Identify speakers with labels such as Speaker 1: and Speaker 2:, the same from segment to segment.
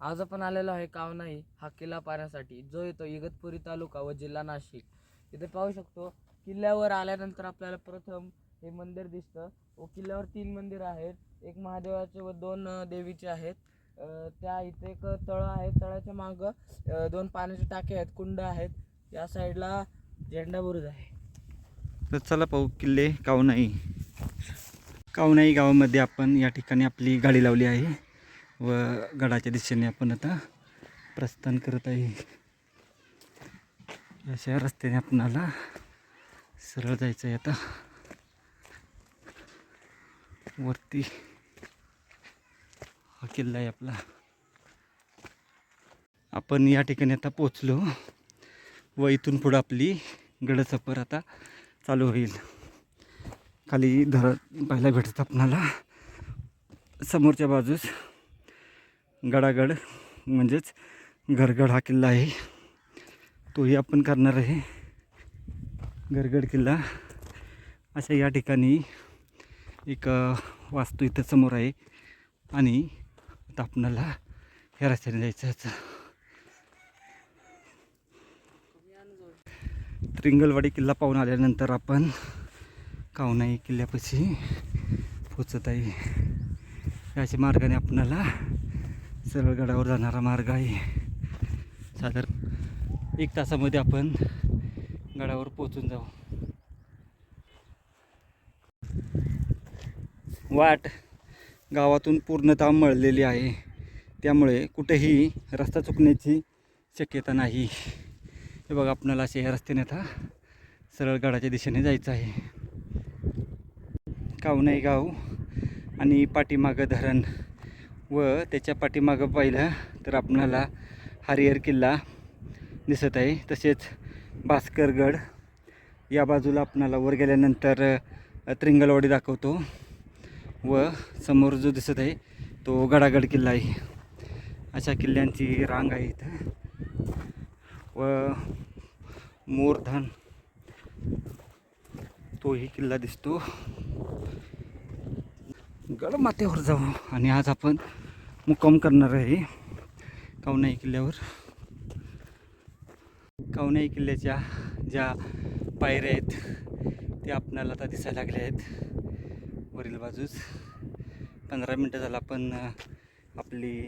Speaker 1: आज आपण आलेलो आहे कावनाई हा किल्ला पाहण्यासाठी. जो येतो इगतपुरी तालुका व जिल्हा नाशिक. इथे पाहू शकतो किल्ल्यावर आल्यानंतर आपल्याला प्रथम हे मंदिर दिसतं. व किल्ल्यावर तीन मंदिर आहेत. एक महादेवाचे व दोन देवीचे आहेत. त्या इथे एक तळं आहे. तळ्याच्या मागं दोन पाण्याचे टाके आहेत. कुंड आहेत. या साईडला झेंडा बुरुज आहे.
Speaker 2: तर चला पाहू किल्ले कावनाई. कावनाई गावामध्ये आपण या ठिकाणी आपली गाडी लावली आहे. व गडाच्या दिशेने आपण आता प्रस्थान करत आहे. अशा रस्त्याने आपणाला सरळ जायचं आहे आता. वरती हा किल्ला आहे आपला. आपण या ठिकाणी आता पोचलो व इथून पुढं आपली गडसफर आता चालू होईल. खाली धरा पाहायला भेटत आपणाला. समोरच्या बाजूस गडागड म्हणजेच घरगड हा किल्ला आहे. तोही आपण करणार आहे. घरगड किल्ला. अशा या ठिकाणी एक वास्तू इथं समोर आहे. आणि आता आपणाला ह्या रस्त्याने जायचं त्रिंगलवाडी किल्ला पाहून आल्यानंतर आपण कावनाई किल्ल्यापाशी पोचत आहे. याच्या मार्गाने आपणाला सरळ गडावर जाणारा मार्ग आहे. साधारण एक तासामध्ये आपण गडावर पोचून जाऊ. वाट गावातून पूर्णतः मळलेली आहे. त्यामुळे कुठेही रस्ता चुकण्याची शक्यता नाही. हे बघा आपणाला असे या रस्त्याने आता सरळ गडाच्या दिशेने जायचं आहे. कावनाई गाव आणि पाठीमागं धरण. व त्याच्या पाठीमागं पाहिलं तर आपणाला हरिहर किल्ला दिसत आहे. तसेच भास्करगड या बाजूला आपणाला वर गेल्यानंतर त्रिंगलवाडी दाखवतो व समोर जो दिसत आहे तो गडागड किल्ला आहे. अशा किल्ल्यांची रांग आहे इथं. व मोरधन तोही किल्ला दिसतो. गडमाथ्यावर जाऊ आणि आज आपण मुक्काम करणार आहे कावनाई किल्ल्यावर. कावनाई किल्ल्याच्या ज्या पायऱ्या आहेत त्या आपणाला आता दिसायला लागल्या आहेत. वरील बाजूस. पंधरा मिनटं झाला आपण आपली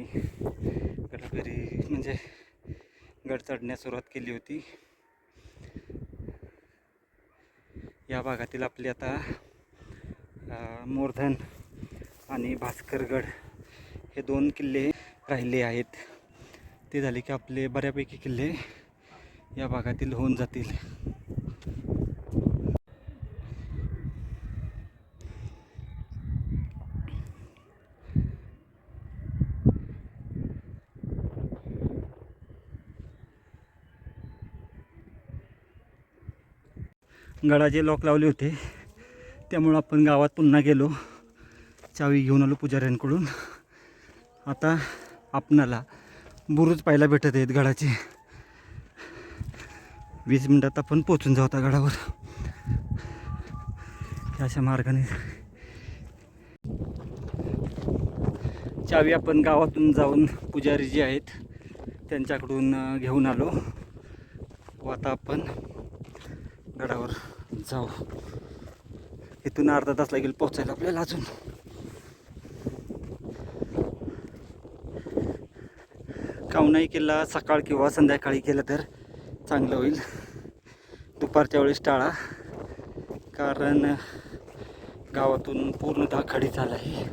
Speaker 2: गडकरी म्हणजे गड चढण्यास सुरुवात केली होती. या भागातील आपली आता मोरधन आणि भास्करगड हे दोन किल्ले राहिले आहेत. ते झाले की आपले बऱ्यापैकी किल्ले या भागातील होऊन जातील. गडाचे लॉक लावले होते त्यामुळं आपण गावात पुन्हा गेलो. चावी घेऊन आलो पुजाऱ्यांकडून. आता आपणाला बुरुज पाहायला भेटत आहेत गडाचे. वीस मिनटात आपण पोचून जाऊ आता गडावर. अशा मार्गाने. चावी आपण गावातून जाऊन पुजारी जे आहेत त्यांच्याकडून घेऊन आलो. व आता आपण गडावर जाऊ. इथून अर्धा तास लागेल पोचायला आपल्याला अजून. खाऊनही किल्ला सकाळ किंवा संध्याकाळी केलं तर चांगलं होईल. दुपारच्या वेळेस टाळा. कारण गावातून पूर्णतः खडी झाला आहे.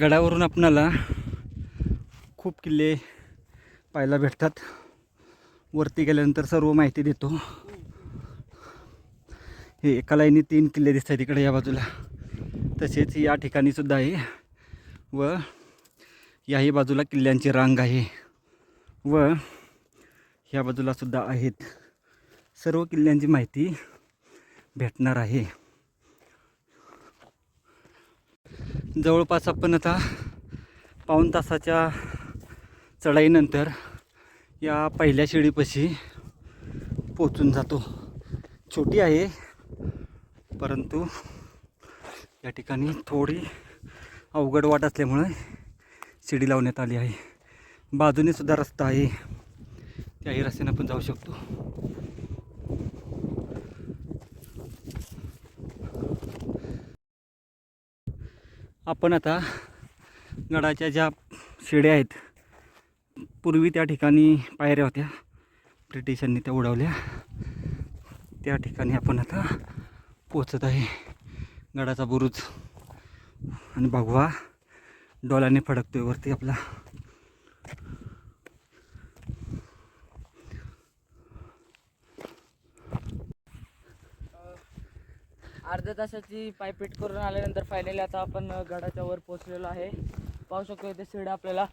Speaker 2: गडावरून आपणाला खूप किल्ले पाहायला भेटतात. वरती गेल्यानंतर सर्व माहिती देतो. हे एका लाईनी तीन किल्ले दिसत आहेत इकडे या बाजूला. तसेच या ठिकाणी सुद्धा आहे व याही बाजूला किल्ल्यांची रांग आहे व ह्या बाजूला सुद्धा आहेत. सर्व किल्ल्यांची माहिती भेटणार आहे. जवळपास आपण आता पाऊण तासाच्या चढाईनंतर या पहिल्या शिडीपाशी पोचून जातो. छोटी आहे परंतु या ठिकाणी थोडी अवघड वाट असल्यामुळे शिडी लावण्यात आली आहे. बाजूने सुद्धा रस्ता आहे. त्याही रस्त्याने आपण जाऊ शकतो. आपण आता गडाच्या ज्या शिड्या आहेत पूर्वी त्या ठिकाणी पायऱ्या होत्या. ब्रिटिशांनी त्या उडवल्या. त्या ठिकाणी आपण आता पोचत आहे. गडाचा बुरुज आणि भगवा डोलाने फडकतोय वरती आपला.
Speaker 1: अर्ध्या तासाची पायपीट करून आल्यानंतर फायनली आता आपण गडाच्या वर पोहोचलेलो आहे. पाहू शकतो इथे शिड्या आपल्याला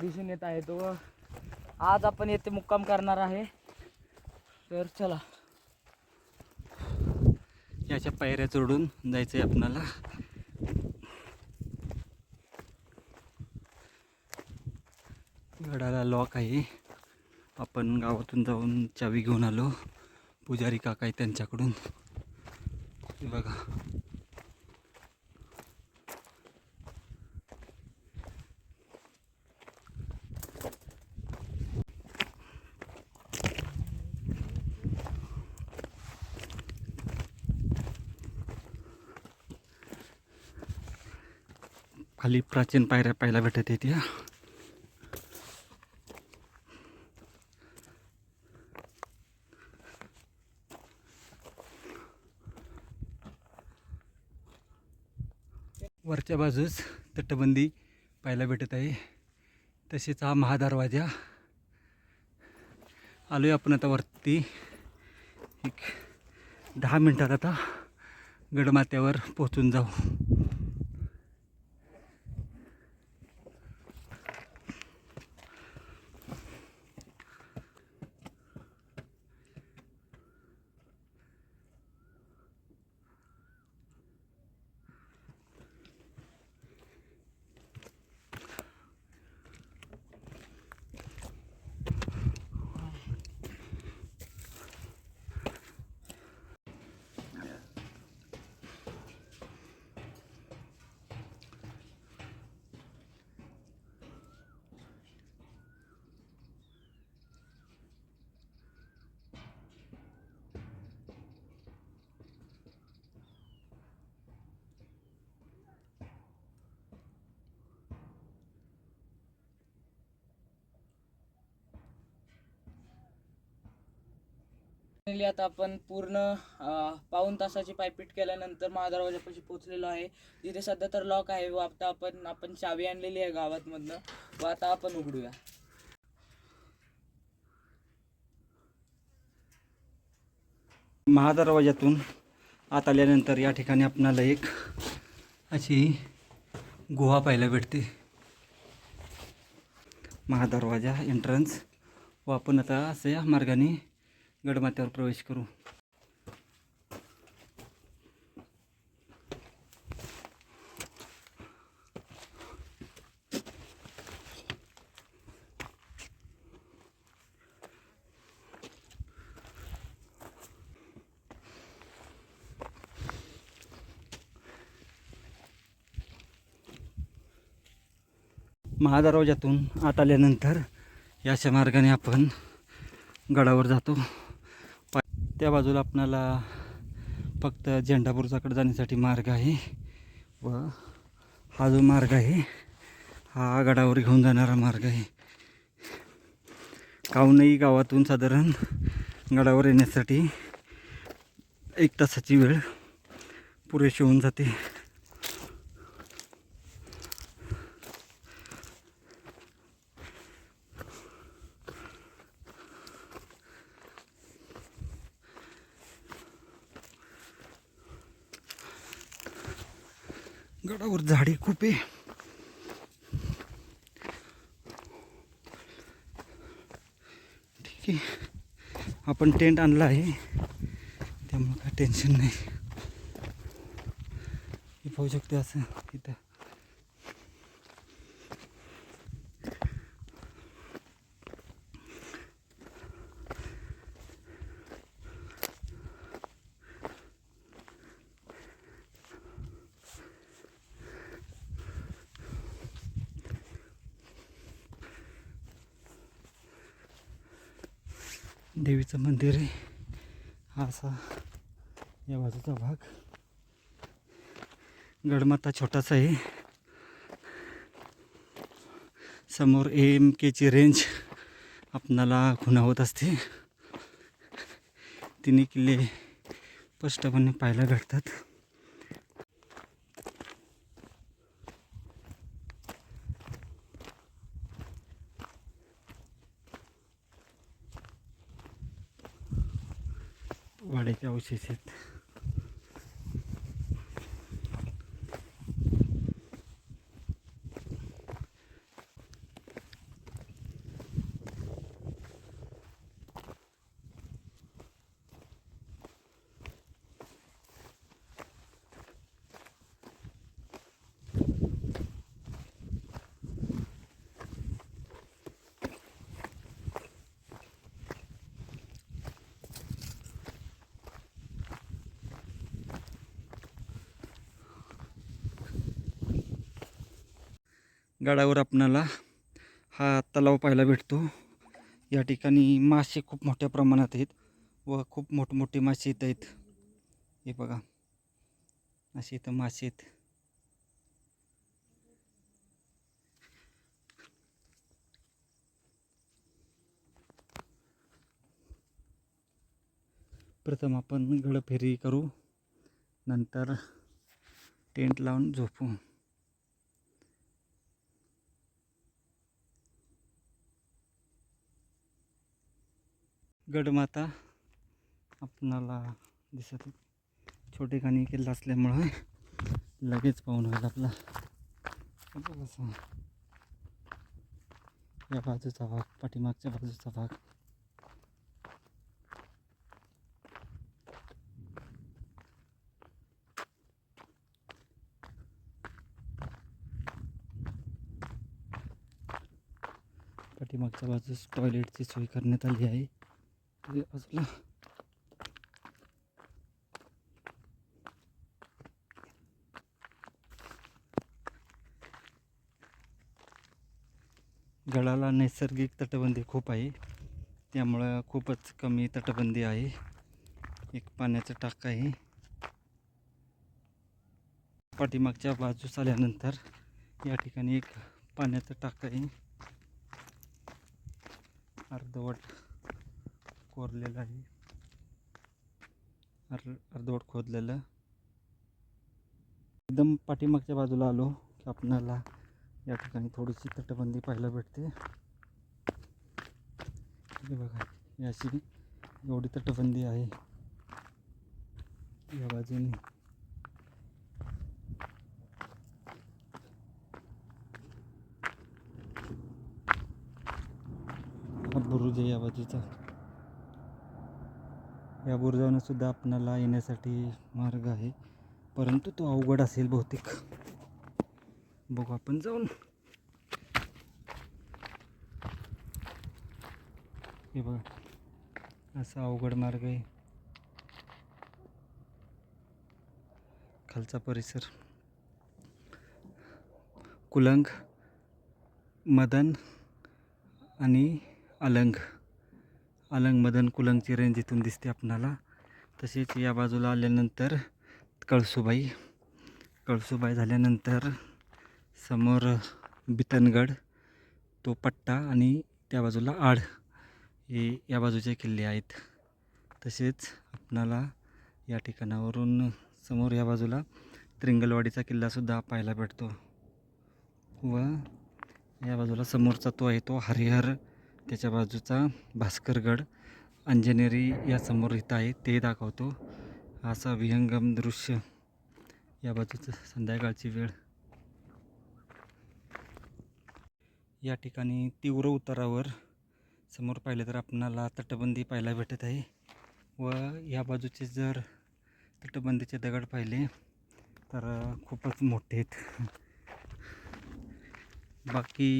Speaker 1: दिसून येत आहे. तो आज आपण येथे मुक्काम करणार आहे. तर चला.
Speaker 2: त्याच्या पायऱ्या चढून जायचं आहे आपणाला. गडाला लॉक आहे. आपण गावातून जाऊन चावी घेऊन आलो. पुजारी काका आहे त्यांच्याकडून. बघा. खाली प्राचीन पायऱ्या पाहायला भेटत येते या. वरच्या बाजूस तटबंदी पाहायला भेटत आहे. तसेच हा महादरवाजा. आलो आहे आपण आता वरती. एक दहा मिनटात आता गडमाथ्यावर पोचून जाऊ.
Speaker 1: आता आपण पूर्ण पाऊन पाऊण तासाची पायपीट केल्यानंतर महादरवाजापाशी पोहोचलेलो आहे. तिथे सध्या तर लॉक आहे व आता आपण आपण चावी आणलेली आहे गावातमधनं. व आता आपण उघडूया.
Speaker 2: महादरवाजातून आत आल्यानंतर या ठिकाणी आपणाला एक अशी गुहा पाहायला भेटते. महादरवाजा एंट्रन्स व आपण आता असं या मार्गाने गडमाथ्यावर प्रवेश करू. महादरवाज्यातून आत आल्यानंतर याच्या मार्गाने आपण गडावर जातो. त्या बाजूला आपणाला फक्त झेंडापूरचाकडे जाण्यासाठी मार्ग आहे व हा जो मार्ग आहे हा गडावर घेऊन जाणारा मार्ग आहे. कावनई गावातून साधारण गडावर येण्यासाठी एक तासाची वेळ पुरेशी होऊन जाते. गडावर झाडे खूप. आहे ठीक आहे. आपण टेंट आणला आहे. त्यामुळं काय टेन्शन नाही. हे पाहू शकते असं इथं. देवीचं मंदिर आहे. हा असा या बाजूचा भाग. गडमाता छोटासा आहे. समोर ए एम केची रेंज आपणाला खुणावत असते. तिन्ही किल्ले स्पष्टपणे पाहायला भेटतात वाड्याचे गडावर आपणाला हा तलाव पाहायला भेटतो. या ठिकाणी मासे खूप मोठ्या प्रमाणात आहेत व खूप मोठमोठे मासे येत आहेत. हे बघा. असे इथं मासे आहेत. प्रथम आपण गडफेरी करू. नंतर टेंट लावून झोपू. गडमाता आपणाला दिसत छोटे खाणी किल्ला असल्यामुळं लगेच पाहून होईल आपला. असं. या बाजूचा भाग पाठीमागच्या बाजूचा भाग. पाठीमागच्या बाजूस टॉयलेटची सोय करण्यात आली आहे. या बाजूला. गडाला नैसर्गिक तटबंदी खूप आहे. त्यामुळं खूपच कमी तटबंदी आहे. एक पाण्याचं टाक आहे. पाठीमागच्या बाजूस आल्यानंतर या ठिकाणी एक पाण्याचं टाक आहे. अर्धवट कोरलेलं आहे. अर् अर्धवट खोदलेलं. एकदम पाठीमागच्या बाजूला आलो की आपणाला या ठिकाणी थोडीशी तटबंदी पाहायला भेटते. बघा अशी एवढी तटबंदी आहे. या बाजूने. बुरुज आहे या बाजूचा. या बुरुजावरून सुद्धा आपणाला येण्यासाठी मार्ग आहे. परंतु तो अवघड असेल बहुतेक. बघू आपण जाऊन. हे बघा. असा अवघड मार्ग आहे. खालचा परिसर. कुलंग मदन आणि अलंग. अलंग मदन कुलंगची रेंज इथून दिसते आपणाला. तसेच या बाजूला आल्यानंतर कळसुबाई. कळसुबाई झाल्यानंतर समोर बितनगड तो पट्टा आणि त्या बाजूला आड हे या बाजूचे किल्ले आहेत. तसेच आपणाला या ठिकाणावरून समोर या बाजूला त्रिंगलवाडीचा किल्लासुद्धा पाहायला भेटतो. व या बाजूला समोरचा तो आहे तो हरिहर त्याच्या बाजूचा भास्करगड अंजनेरी या समोर इथं आहे ते दाखवतो. असा विहंगम दृश्य या बाजूचं संध्याकाळची वेळ. या ठिकाणी तीव्र उतारावर समोर पाहिलं तर आपणाला तटबंदी पाहायला भेटत आहे. व या बाजूचे जर तटबंदीचे दगड पाहिले तर खूपच मोठे आहेत. बाकी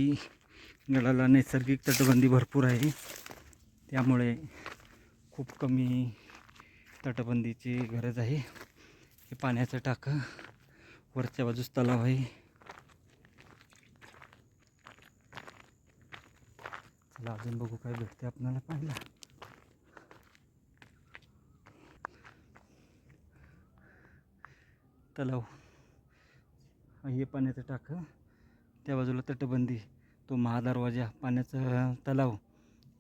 Speaker 2: गडाला नैसर्गिक तटबंदी भरपूर आहे. त्यामुळे खूप कमी तटबंदीची गरज आहे. हे पाण्याचं टाकं वरच्या बाजूस तलाव आहे. चला अजून बघू काय भेटते आपल्याला पाहिला
Speaker 3: तलाव. हे पाण्याचं टाकं. त्या बाजूला तटबंदी. तो महादरवाजा पाण्याचा तलाव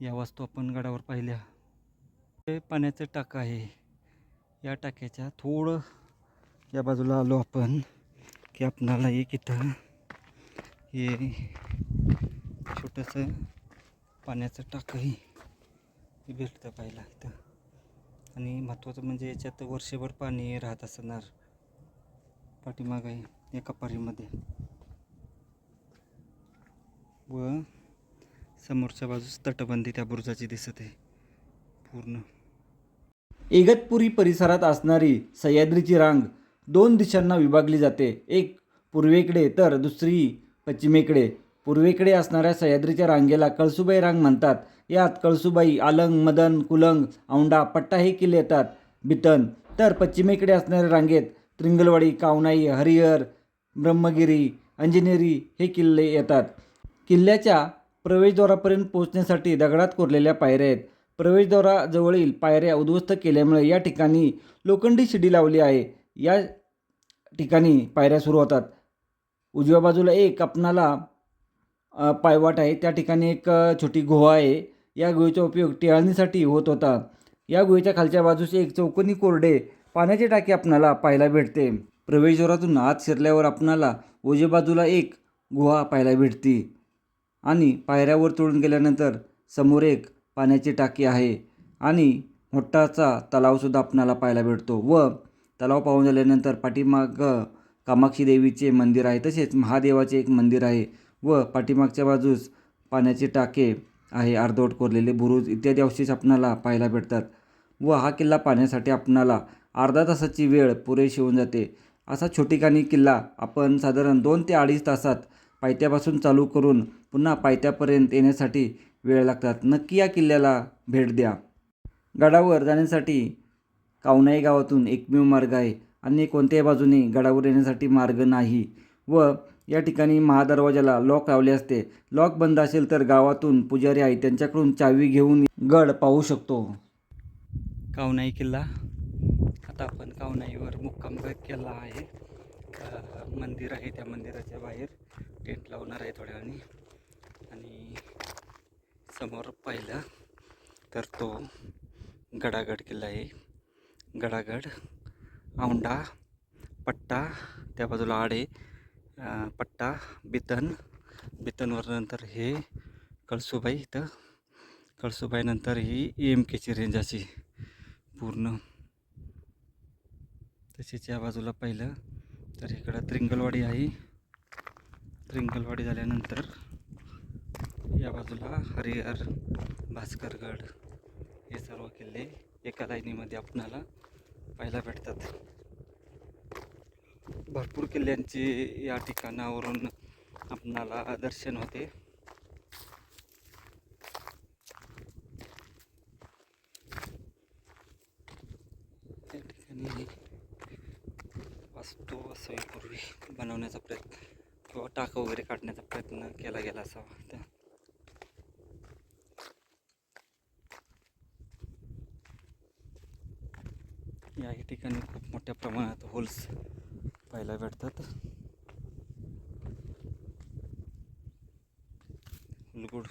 Speaker 3: या वास्तू आपण गडावर पाहिल्या. हे पाण्याचं टाका आहे. या टाक्याच्या थोडं या बाजूला आलो आपण की आपणाला एक इथं हे छोटंसं पाण्याचं टाकंही हे भेटतं पाहिला इथं. आणि महत्त्वाचं म्हणजे याच्यात वर्षभर पाणी राहत असणार पाठीमाग आहे या कपारीमध्ये व समोरच्या बाजूस तटबंदी त्या बुरुजाची दिसत आहे. पूर्ण.
Speaker 2: इगतपुरी परिसरात असणारी सह्याद्रीची रांग दोन दिशांना विभागली जाते. एक पूर्वेकडे तर दुसरी पश्चिमेकडे. पूर्वेकडे असणाऱ्या सह्याद्रीच्या रांगेला कळसुबाई रांग म्हणतात. यात कळसुबाई आलंग मदन कुलंग औंढा पट्टा हे किल्ले येतात. बितन तर पश्चिमेकडे असणाऱ्या रांगेत त्रिंगलवाडी कावनाई हरिहर ब्रह्मगिरी अंजनेरी हे किल्ले येतात. किल्ल्याच्या प्रवेशद्वारापर्यंत पोहोचण्यासाठी दगडात कोरलेल्या पायऱ्या आहेत. प्रवेशद्वाराजवळील पायऱ्या उद्ध्वस्त केल्यामुळे या ठिकाणी लोखंडी शिडी लावली आहे. या ठिकाणी पायऱ्या सुरू होतात. उजव्या बाजूला एक आपणाला पायवाट आहे. त्या ठिकाणी एक छोटी गुहा आहे. या गुहेचा उपयोग टिळणीसाठी होत होता. या गुहेच्या खालच्या बाजूस एक चौकोनी कोरडे पाण्याची टाकी आपणाला पाहायला भेटते. प्रवेशद्वारातून आत शिरल्यावर आपणाला उजव्या बाजूला एक गुहा पाहायला भेटते. आणि पायऱ्यावर चढून गेल्यानंतर समोर एक पाण्याची टाकी आहे आणि मोठाचा तलावसुद्धा आपणाला पाहायला भेटतो व तलाव पाहून झाल्यानंतर पाठीमाग कामाक्षी देवीचे मंदिर आहे. तसेच महादेवाचे एक मंदिर आहे व पाठीमागच्या बाजूस पाण्याचे टाके आहे अर्धवट कोरलेले बुरुज इत्यादी अवशेष आपणाला पाहायला भेटतात व हा किल्ला पाहण्यासाठी आपणाला अर्धा तासाची वेळ पुरेशी होऊन जाते. असा छोटेखानी किल्ला आपण साधारण दोन ते अडीच तासात पायथ्यापासून चालू करून पुन्हा पायथ्यापर्यंत येण्यासाठी वेळ लागतात. नक्की या किल्ल्याला भेट द्या. गडावर जाण्यासाठी कावनाई गावातून एकमेव मार्ग आहे आणि कोणत्याही बाजूने गडावर येण्यासाठी मार्ग नाही व या ठिकाणी महादरवाजाला लॉक लावले असते. लॉक बंद असेल तर गावातून पुजारी आहे त्यांच्याकडून चावी घेऊन गड पाहू शकतो.
Speaker 3: कावनाई किल्ला. आता आपण कावनाईवर मुक्काम केला आहे. मंदिर आहे त्या मंदिराच्या बाहेर. टेंट लावणार आहे थोड्या वेळाने. आणि समोर पाहिलं तर तो गडागड किल्ला आहे. गडागड औंढा पट्टा त्या बाजूला आडे पट्टा बितन. बितनवर नंतर हे कळसुबाई इथं. कळसुबाई नंतर ही एम केची रेंज अशी पूर्ण. तसेच या बाजूला पाहिलं तर इकडं त्रिंगलवाडी आहे. रिंगलवाडी झाल्यानंतर या बाजूला हरिहर भास्करगड हे सर्व किल्ले एका लाईनीमध्ये आपणाला पाहायला भेटतात. भरपूर किल्ल्यांचे या ठिकाणावरून आपणाला दर्शन होते. त्या ठिकाणी वास्तू वसईपूर्वी बनवण्याचा प्रयत्न किंवा टाका वगैरे काढण्याचा प्रयत्न केला गेला असावा. त्या या ठिकाणी खूप मोठ्या प्रमाणात होल्स पाहायला भेटतात. हुलगुड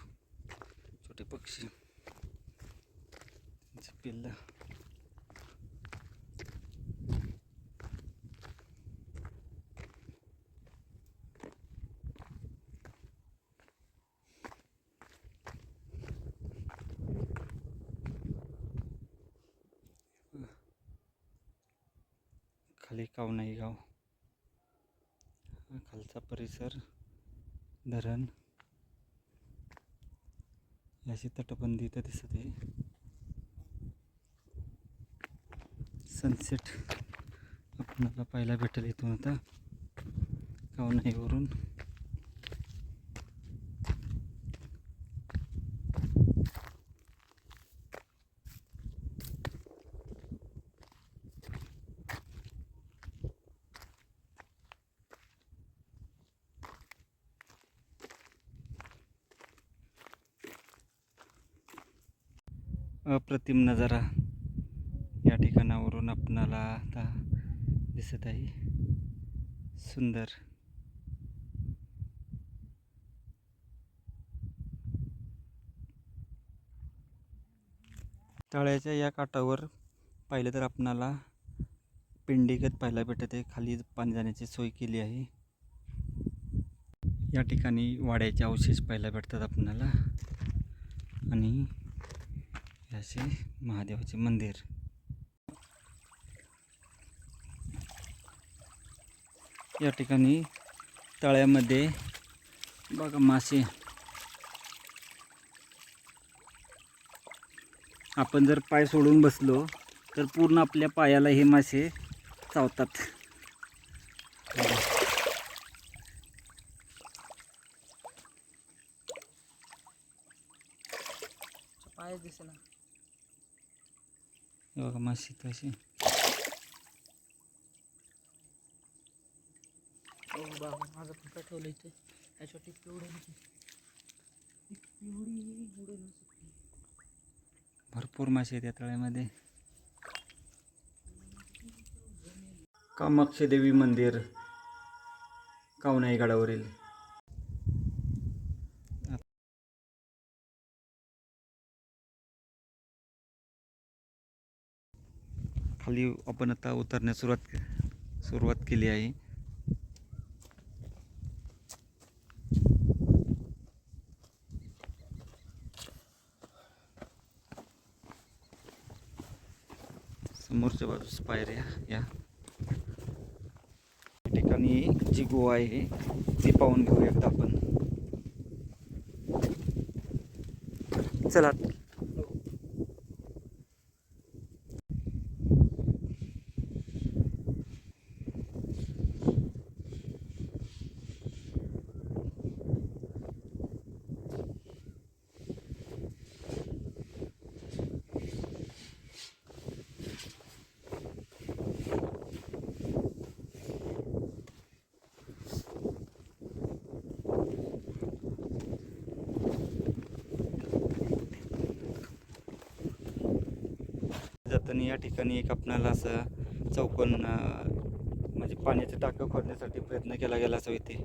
Speaker 3: खाली कावनाई गाव हा खालचा परिसर धरण. याची तटबंदी इथं दिसत आहे. सनसेट आपल्याला पाहायला भेटेल इथून आता. कावनाईवरून. अप्रतिम नजारा या ठिकाणावरून आपणाला आता दिसत आहे.
Speaker 2: सुंदर. तळ्याच्या या काठावर पाहिलं तर आपणाला पिंडीगत पाहायला भेटत आहे. खाली पाणी जाण्याची सोय केली आहे. या ठिकाणी वाड्याचे अवशेष पाहायला भेटतात आपणाला. आणि असे महादेवाचे मंदिर. या ठिकाणी तळ्यामध्ये बघा मासे. आपण जर पाय सोडून बसलो तर पूर्ण आपल्या पायाला हे मासे चावतात
Speaker 1: पाय दिसे ना
Speaker 2: हे बघा मासे तसे
Speaker 1: बाबा माझं पण इथे पिवडे.
Speaker 2: भरपूर मासे आहेत या तळ्यामध्ये. कामाक्षी देवी मंदिर कावनाई गडावरील. खाली आपण आता उतरण्यास सुरुवात सुरुवात केली आहे. समोरच्या बाजूस पायऱ्या या. ठिकाणी जी गोवा आहे ती पाहून घेऊ एकदा आपण. चला. या ठिकाणी एक आपणाला असं चौकोन म्हणजे पाण्याचं टाकं खोदण्यासाठी प्रयत्न केला गेला असं इथे.